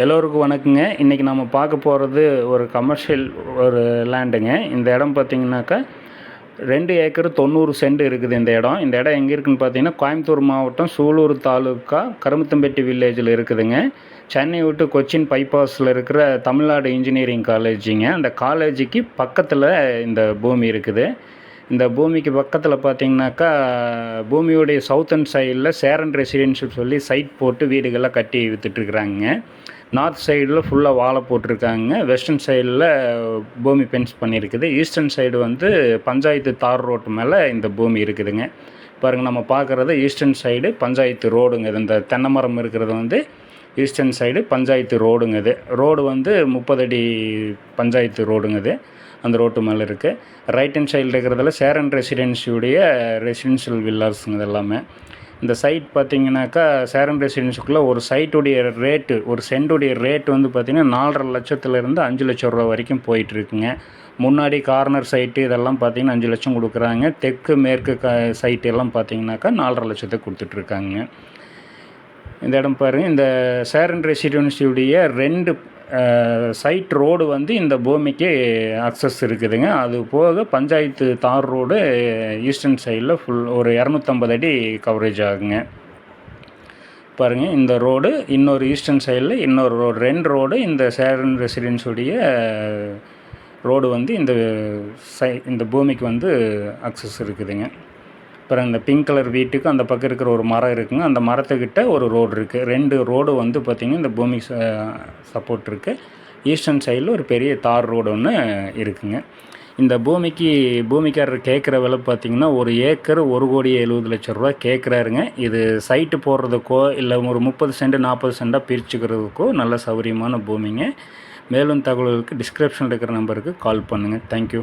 எல்லோருக்கும் வணக்கங்க. இன்றைக்கி நம்ம பார்க்க போகிறது ஒரு கமர்ஷியல் ஒரு லேண்டுங்க இந்த இடம் பார்த்தீங்கன்னாக்கா ரெண்டு ஏக்கர் தொண்ணூறு சென்ட் இருக்குது இந்த இடம். இந்த இடம் எங்கே இருக்குதுன்னு பார்த்தீங்கன்னா கோயம்புத்தூர் மாவட்டம் சூலூர் தாலுக்கா கருமத்தம்பட்டி வில்லேஜில் இருக்குதுங்க. சென்னை விட்டு கொச்சின் பைபாஸில் இருக்கிற தமிழ்நாடு இன்ஜினியரிங் காலேஜுங்க அந்த காலேஜுக்கு பக்கத்தில் இந்த பூமி இருக்குது. இந்த பூமிக்கு பக்கத்தில் பார்த்தீங்கன்னாக்கா பூமியோடைய சவுத் அண்ட் சைடில் சேரன் ரெசிடென்ஷியல் சொல்லி சைட் போட்டு வீடுகள்லாம் கட்டி விற்றுட்ருக்குறாங்க நார்த் சைடில் ஃபுல்லாக வாழை போட்டிருக்காங்க. வெஸ்டர்ன் சைடில் பூமி பென்ஸ் பண்ணியிருக்குது. ஈஸ்டர்ன் சைடு வந்து பஞ்சாயத்து தார் ரோட்டு மேலே இந்த பூமி இருக்குதுங்க. பாருங்கள் நம்ம பார்க்குறது ஈஸ்டர்ன் சைடு பஞ்சாயத்து ரோடுங்க இது இந்த தென்னை மரம் இருக்கிறது வந்து ஈஸ்டர்ன் சைடு பஞ்சாயத்து ரோடுங்க இது. ரோடு வந்து முப்பது அடி பஞ்சாயத்து ரோடுங்க இது. அந்த ரோட்டு மேலே இருக்குது ரைட் ஹேண்ட் சைடில் இருக்கிறதுல சேரன் ரெசிடென்சியுடைய ரெசிடென்ஷியல் வில்லாஸுங்க இது எல்லாமே. இந்த சைட் பார்த்தீங்கன்னாக்கா சேரன் ரெசிடென்சிக்குள்ளே ஒரு சைட்டுடைய ரேட்டு ஒரு சென்டுடைய ரேட் வந்து பார்த்திங்கன்னா நாலரை லட்சத்துலேருந்து அஞ்சு லட்சம் ரூபா வரைக்கும் போயிட்டுருக்குங்க முன்னாடி கார்னர் சைட்டு இதெல்லாம் பார்த்தீங்கன்னா அஞ்சு லட்சம் கொடுக்குறாங்க. தெற்கு மேற்கு க சைட்டு எல்லாம் பார்த்தீங்கன்னாக்கா நாலரை லட்சத்துக்கு கொடுத்துட்ருக்காங்க இந்த இடம் பாருங்கள் இந்த சேரன் ரெசிடென்சியுடைய ரெண்டு சைட் ரோடு வந்து இந்த பூமிக்கு அக்சஸ் இருக்குதுங்க. அது போக பஞ்சாயத்து தார் ரோடு ஈஸ்டர்ன் சைடில் ஃபுல் ஒரு இரநூத்தம்பது அடி கவரேஜ் ஆகுங்க. பாருங்கள் இந்த ரோடு இன்னொரு ஈஸ்டர்ன் சைடில் இன்னொரு ரோடு ரெண்டு ரோடு இந்த சேரன் ரெசிடென்ஸுடைய ரோடு வந்து இந்த சை இந்த பூமிக்கு வந்து அக்சஸ் இருக்குதுங்க. அப்புறம் இந்த பிங்க் கலர் வீட்டுக்கு அந்த பக்கம் இருக்கிற ஒரு மரம் இருக்குங்க. அந்த மரத்துக்கிட்ட ஒரு ரோடு இருக்குது ரெண்டு ரோடு வந்து பார்த்திங்கன்னா இந்த பூமி சப்போர்ட் இருக்குது ஈஸ்டர்ன் சைடில் ஒரு பெரிய தார் ரோடு ஒன்று இருக்குங்க. இந்த பூமிக்கு பூமிக்காரர் கேட்குற விலை பார்த்திங்கன்னா ஒரு ஏக்கர் ஒரு கோடி எழுபது லட்ச ரூபா கேட்குறாருங்க இது சைட்டு போடுறதுக்கோ இல்லை ஒரு முப்பது சென்ட் நாற்பது சென்டாக பிரிச்சுக்கிறதுக்கோ நல்ல சௌகரியமான பூமிங்க. மேலும் தகவல்களுக்கு டிஸ்கிரிப்ஷனில் இருக்கிற நம்பருக்கு கால் பண்ணுங்கள் தேங்க்யூ